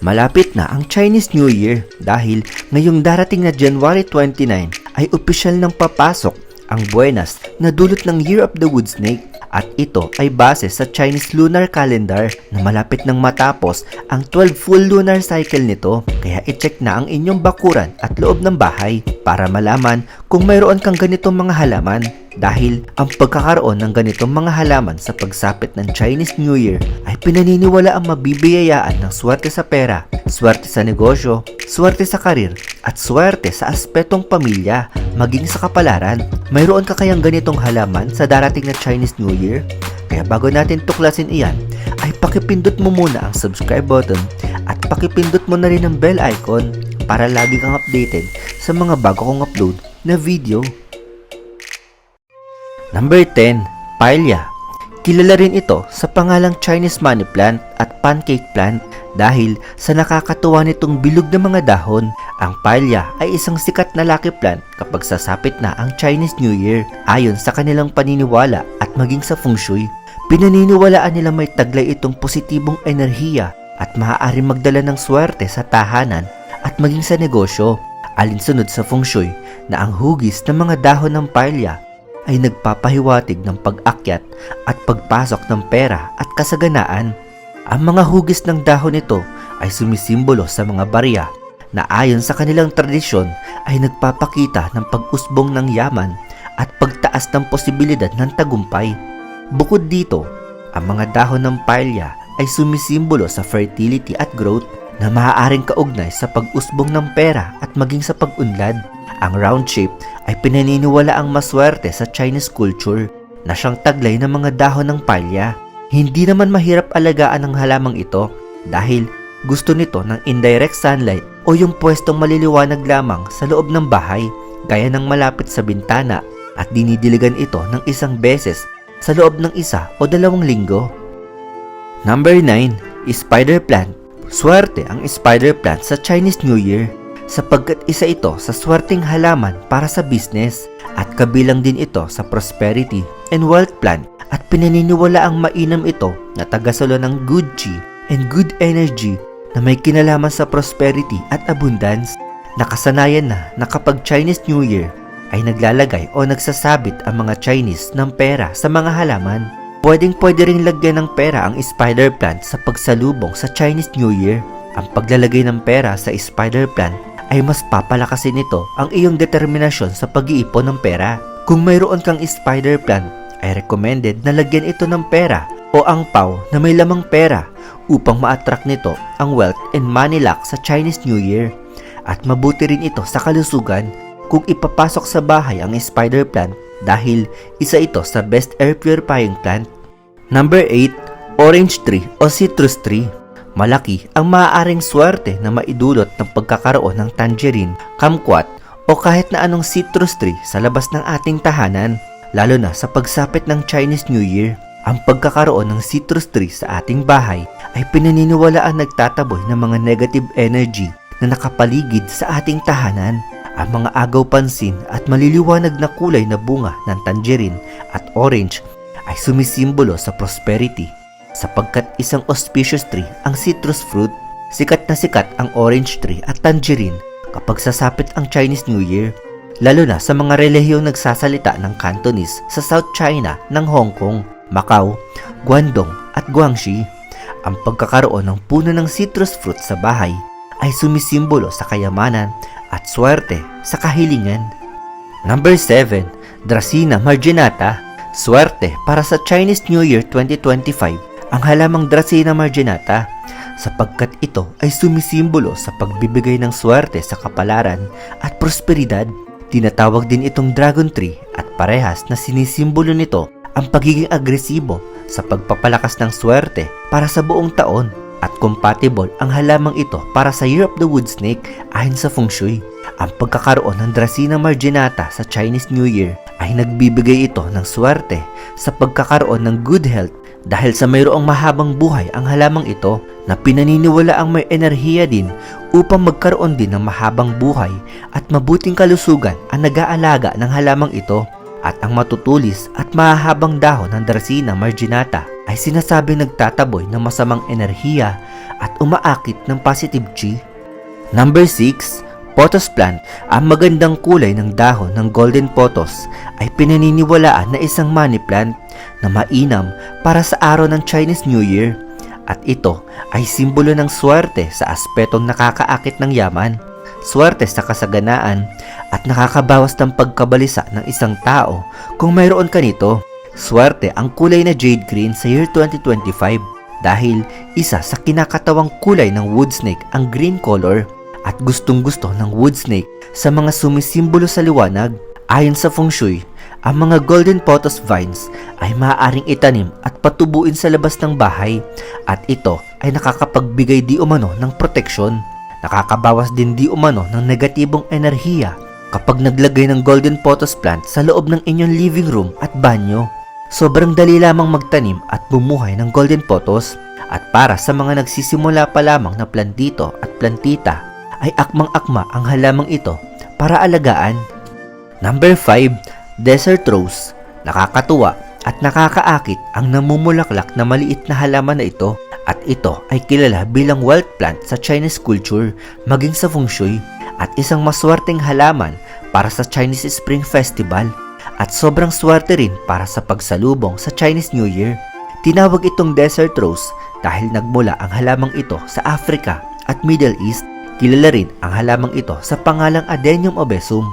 Malapit na ang Chinese New Year dahil ngayong darating na January 29 ay opisyal nang papasok ang Buenas na dulot ng Year of the Wood Snake at ito ay base sa Chinese lunar calendar na malapit nang matapos ang 12 full lunar cycle nito. Kaya i-check na ang inyong bakuran at loob ng bahay para malaman kung mayroon kang ganitong mga halaman. Dahil ang pagkakaroon ng ganitong mga halaman sa pagsapit ng Chinese New Year ay pinaniniwala ang mabibiyayaan ng swerte sa pera, swerte sa negosyo, swerte sa karir, at swerte sa aspetong pamilya, maging sa kapalaran. Mayroon ka kayang ganitong halaman sa darating na Chinese New Year? Kaya bago natin tuklasin iyan, ay pakipindot mo muna ang subscribe button at pakipindot mo na rin ang bell icon para lagi kang updated sa mga bago kong upload na video. Number 10, Paella. Kilala rin ito sa pangalang Chinese money plant at pancake plant dahil sa nakakatuwa nitong bilog na mga dahon. Ang paella ay isang sikat na lucky plant kapag sasapit na ang Chinese New Year ayon sa kanilang paniniwala at maging sa feng shui. Pinaniniwalaan nila may taglay itong positibong enerhiya at maaaring magdala ng swerte sa tahanan at maging sa negosyo alinsunod sa feng shui na ang hugis ng mga dahon ng paella ay nagpapahiwatig ng pag-akyat at pagpasok ng pera at kasaganaan. Ang mga hugis ng dahon nito ay sumisimbolo sa mga barya na ayon sa kanilang tradisyon ay nagpapakita ng pag-usbong ng yaman at pagtaas ng posibilidad ng tagumpay. Bukod dito, ang mga dahon ng paella ay sumisimbolo sa fertility at growth na maaaring kaugnay sa pag-usbong ng pera at maging sa pag-unlad. Ang round shape ay pinaniniwala ang maswerte sa Chinese culture na siyang taglay ng mga dahon ng palya. Hindi naman mahirap alagaan ang halamang ito dahil gusto nito ng indirect sunlight o yung pwestong maliliwanag lamang sa loob ng bahay gaya ng malapit sa bintana at dinidiligan ito ng isang beses sa loob ng isa o dalawang linggo. Number 9, Spider Plant. Swerte ang spider plant sa Chinese New Year sapagkat isa ito sa swerteng halaman para sa business at kabilang din ito sa prosperity and wealth plant at pinaniniwala ang mainam ito na tagasalo ng good chi and good energy na may kinalaman sa prosperity at abundance. Nakasanayan na na kapag Chinese New Year ay naglalagay o nagsasabit ang mga Chinese ng pera sa mga halaman. Pwedeng pwede ring lagyan ng pera ang spider plant sa pagsalubong sa Chinese New Year. Ang paglalagay ng pera sa spider plant ay mas papalakasin nito ang iyong determinasyon sa pag-iipon ng pera. Kung mayroon kang spider plant, ay recommended na lagyan ito ng pera o ang pau na may lamang pera upang ma-attract nito ang wealth and money luck sa Chinese New Year. At mabuti rin ito sa kalusugan kung ipapasok sa bahay ang spider plant dahil isa ito sa best air purifying plant. Number 8, orange tree o citrus tree. Malaki ang maaaring swerte na maidulot ng pagkakaroon ng tangerine, kumquat o kahit na anong citrus tree sa labas ng ating tahanan, lalo na sa pagsapit ng Chinese New Year. Ang pagkakaroon ng citrus tree sa ating bahay ay pinaniniwalaan nagtataboy ng mga negative energy na nakapaligid sa ating tahanan. Ang mga agaw pansin at maliliwanag na kulay na bunga ng tangerine at orange ay sumisimbolo sa prosperity sapagkat isang auspicious tree ang citrus fruit. Sikat na sikat ang orange tree at tangerine kapag sasapit ang Chinese New Year, lalo na sa mga relihiyong nagsasalita ng Cantonese sa South China ng Hong Kong, Macau, Guangdong at Guangxi. Ang pagkakaroon ng puno ng citrus fruit sa bahay ay sumisimbolo sa kayamanan at swerte sa kahilingan. Number 7, Dracena marginata, swerte para sa Chinese New Year 2025 ang halamang Dracena marginata sapagkat ito ay sumisimbolo sa pagbibigay ng swerte sa kapalaran at prosperidad. Tinatawag din itong dragon tree at parehas na sinisimbolo nito ang pagiging agresibo sa pagpapalakas ng swerte para sa buong taon at compatible ang halamang ito para sa of the Wood Snake ayon sa Feng Shui. Ang pagkakaroon ng Dracena marginata sa Chinese New Year ay nagbibigay ito ng swerte sa pagkakaroon ng good health dahil sa mayroong mahabang buhay ang halamang ito na pinaniniwala ang may enerhiya din upang magkaroon din ng mahabang buhay at mabuting kalusugan ang nag-aalaga ng halamang ito at ang matutulis at mahahabang dahon ng Dracena marginata ay sinasabing nagtataboy ng masamang enerhiya at umaakit ng positive chi. Number 6, Pothos plant. Ang magandang kulay ng dahon ng golden pothos ay pinaniniwalaan na isang money plant na mainam para sa araw ng Chinese New Year. At ito ay simbolo ng swerte sa aspetong nakakaakit ng yaman, swerte sa kasaganaan, at nakakabawas ng pagkabalisa ng isang tao kung mayroon ka nito. Swerte ang kulay na jade green sa year 2025 dahil isa sa kinakatawang kulay ng wood snake ang green color at gustong gusto ng wood snake sa mga sumisimbolo sa liwanag. Ayon sa feng shui, ang mga golden pothos vines ay maaaring itanim at patubuin sa labas ng bahay at ito ay nakakapagbigay di umano ng proteksyon. Nakakabawas din di umano ng negatibong enerhiya kapag naglagay ng golden pothos plant sa loob ng inyong living room at banyo. Sobrang dali lamang magtanim at bumuhay ng golden pothos at para sa mga nagsisimula pa lamang na plantito at plantita ay akmang-akma ang halamang ito para alagaan. Number 5, Desert Rose. Nakakatuwa at nakakaakit ang namumulaklak na maliit na halaman na ito at ito ay kilala bilang wild plant sa Chinese culture maging sa feng shui at isang maswerteng halaman para sa Chinese Spring Festival at sobrang swerte rin para sa pagsalubong sa Chinese New Year. Tinawag itong desert rose dahil nagmula ang halamang ito sa Africa at Middle East. Kilala rin ang halamang ito sa pangalang Adenium obesum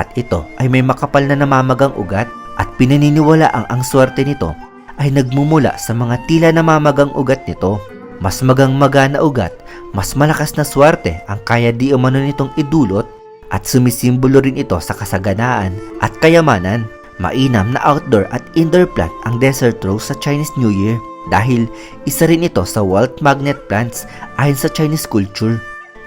at ito ay may makapal na namamagang ugat at pinaniniwala ang ang swerte nito ay nagmumula sa mga tila namamagang ugat nito. Mas magang maga na ugat, mas malakas na swerte ang kaya di umano nitong idulot at sumisimbolo rin ito sa kasaganaan at kayamanan. Mainam na outdoor at indoor plant ang desert rose sa Chinese New Year dahil isa rin ito sa wild magnet plants ayon sa Chinese culture.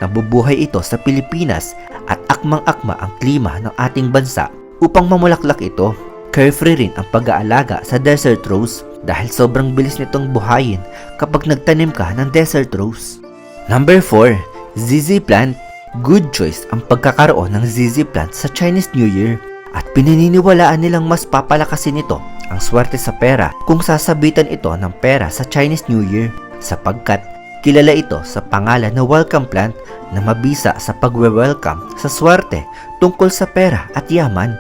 Nabubuhay ito sa Pilipinas at akmang-akma ang klima ng ating bansa upang mamulaklak ito. Carefree rin ang pag-aalaga sa desert rose dahil sobrang bilis nitong buhayin kapag nagtanim ka ng desert rose. Number 4, ZZ plant. Good choice ang pagkakaroon ng ZZ plant sa Chinese New Year at pinaniniwalaan nilang mas papalakasin ito ang swerte sa pera kung sasabitan ito ng pera sa Chinese New Year sapagkat kilala ito sa pangalan na welcome plant na mabisa sa pagwe-welcome sa swerte tungkol sa pera at yaman.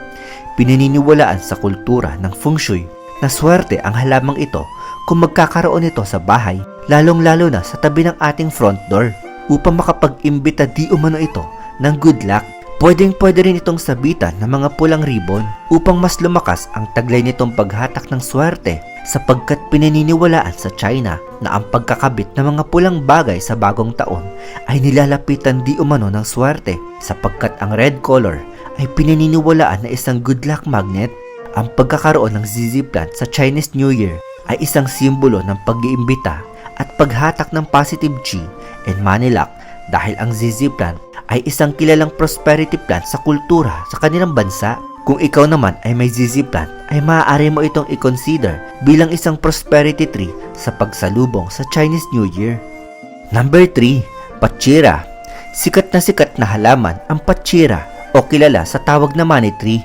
Pinaniniwalaan sa kultura ng feng shui na swerte ang halamang ito kung magkakaroon ito sa bahay lalong-lalo na sa tabi ng ating front door upang makapag-imbita di umano ito ng good luck. Pwedeng pwede rin itong sabitan ng mga pulang ribbon upang mas lumakas ang taglay nitong paghatak ng swerte sapagkat pinaniniwalaan sa China na ang pagkakabit ng mga pulang bagay sa bagong taon ay nilalapitan di umano ng swerte sapagkat ang red color ay pinaniniwalaan na isang good luck magnet. Ang pagkakaroon ng ZZ plant sa Chinese New Year ay isang simbolo ng pag-iimbita at paghatak ng positive chi and money luck dahil ang ZZ plant ay isang kilalang prosperity plant sa kultura sa kanilang bansa. Kung ikaw naman ay may ZZ plant, ay maaari mo itong i-consider bilang isang prosperity tree sa pagsalubong sa Chinese New Year. Number 3, Pachira. Sikat na sikat na halaman ang Pachira o kilala sa tawag na money tree.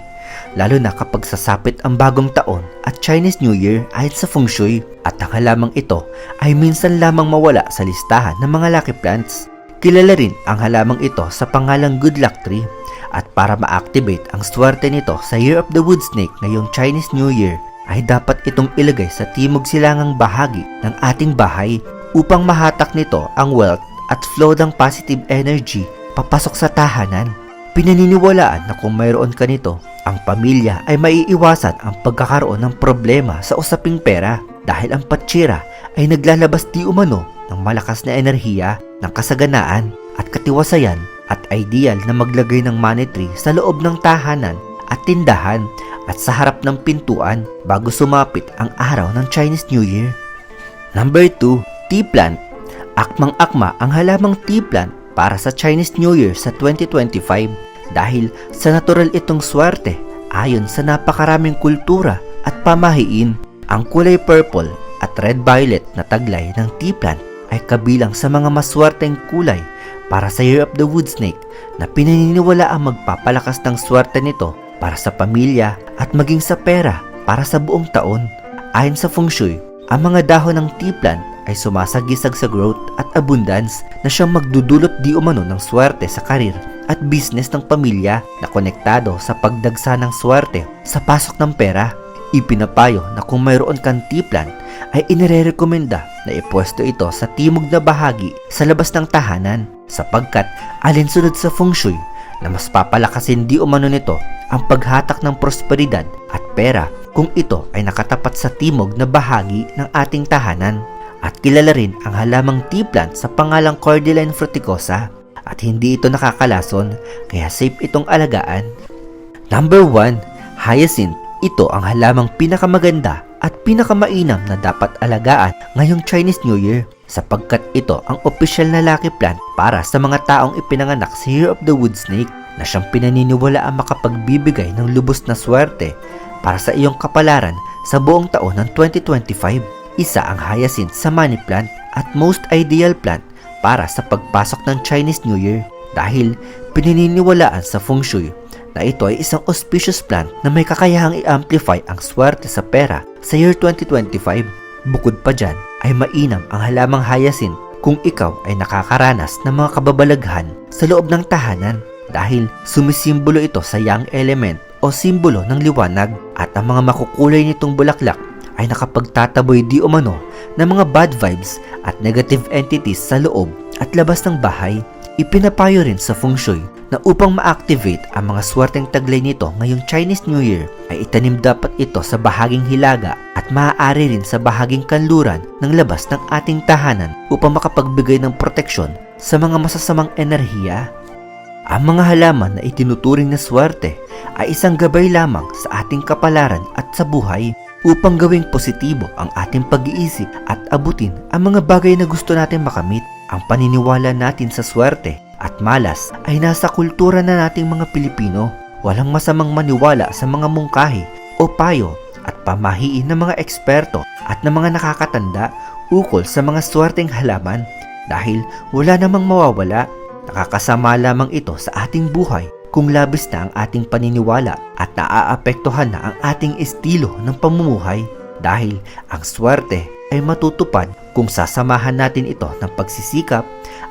Lalo na kapag sasapit ang bagong taon at Chinese New Year ayon sa feng shui at ang halamang ito ay minsan lamang mawala sa listahan ng mga lucky plants. Kilala rin ang halamang ito sa pangalang good luck tree at para ma-activate ang swerte nito sa Year of the Wood Snake ngayong Chinese New Year ay dapat itong ilagay sa timog silangang bahagi ng ating bahay upang mahatak nito ang wealth at flow ng positive energy papasok sa tahanan. Pinaniniwalaan na kung mayroon ka nito, ang pamilya ay maiiwasan ang pagkakaroon ng problema sa usaping pera dahil ang patsira ay naglalabas di umano ng malakas na enerhiya ng kasaganaan at katiwasayan at ideal na maglagay ng money tree sa loob ng tahanan at tindahan at sa harap ng pintuan bago sumapit ang araw ng Chinese New Year. Number 2, tea plant. Akmang-akma ang halamang tea plant para sa Chinese New Year sa 2025 dahil sa natural itong swerte ayon sa napakaraming kultura at pamahiin. Ang kulay purple at red violet na taglay ng tea plant ay kabilang sa mga maswerteng kulay para sa Year of the Wood Snake na pinaniniwala ang magpapalakas ng swerte nito para sa pamilya at maging sa pera para sa buong taon. Ayon sa feng shui, ang mga dahon ng tea plant ay sumasagisag sa growth at abundance na siyang magdudulot di umano ng swerte sa karir at business ng pamilya na konektado sa pagdagsa ng swerte sa pasok ng pera. Ipinapayo na kung mayroon kang tiplan ay inirerekomenda na ipwesto ito sa timog na bahagi sa labas ng tahanan sapagkat alinsunod sa feng shui na mas papalakasin di umano nito ang paghatak ng prosperidad at pera kung ito ay nakatapat sa timog na bahagi ng ating tahanan. At kilala rin ang halamang tea plant sa pangalang Cordyline fruticosa at hindi ito nakakalason kaya safe itong alagaan. Number 1, hyacinth. Ito ang halamang pinakamaganda at pinakamainam na dapat alagaan ngayong Chinese New Year sapagkat ito ang opisyal na lucky plant para sa mga taong ipinanganak sa Year of the Wood Snake na siyang pinaniniwala ang makapagbibigay ng lubos na swerte para sa iyong kapalaran sa buong taon ng 2025. Isa ang hyacinth sa money plant at most ideal plant para sa pagpasok ng Chinese New Year dahil pinaniniwalaan sa feng shui na ito ay isang auspicious plant na may kakayahang i-amplify ang swerte sa pera sa year 2025. Bukod pa dyan ay mainam ang halamang hyacinth kung ikaw ay nakakaranas ng mga kababalaghan sa loob ng tahanan dahil sumisimbolo ito sa yang element o simbolo ng liwanag at ang mga makukulay nitong bulaklak ay nakapagtataboy di umano ng mga bad vibes at negative entities sa loob at labas ng bahay. Ipinapayo rin sa feng shui na upang ma-activate ang mga swerteng taglay nito ngayong Chinese New Year ay itanim dapat ito sa bahaging hilaga at maaari rin sa bahaging kanluran ng labas ng ating tahanan upang makapagbigay ng proteksyon sa mga masasamang enerhiya. Ang mga halaman na itinuturing na swerte ay isang gabay lamang sa ating kapalaran at sa buhay upang gawing positibo ang ating pag-iisip at abutin ang mga bagay na gusto natin makamit. Ang paniniwala natin sa swerte at malas ay nasa kultura na nating mga Pilipino. Walang masamang maniwala sa mga mungkahi o payo at pamahiin ng mga eksperto at ng mga nakakatanda ukol sa mga swerteng halaman dahil wala namang mawawala. Nakakasama lamang ito sa ating buhay kung labis na ang ating paniniwala at naaapektuhan na ang ating estilo ng pamumuhay dahil ang swerte ay matutupad kung sasamahan natin ito ng pagsisikap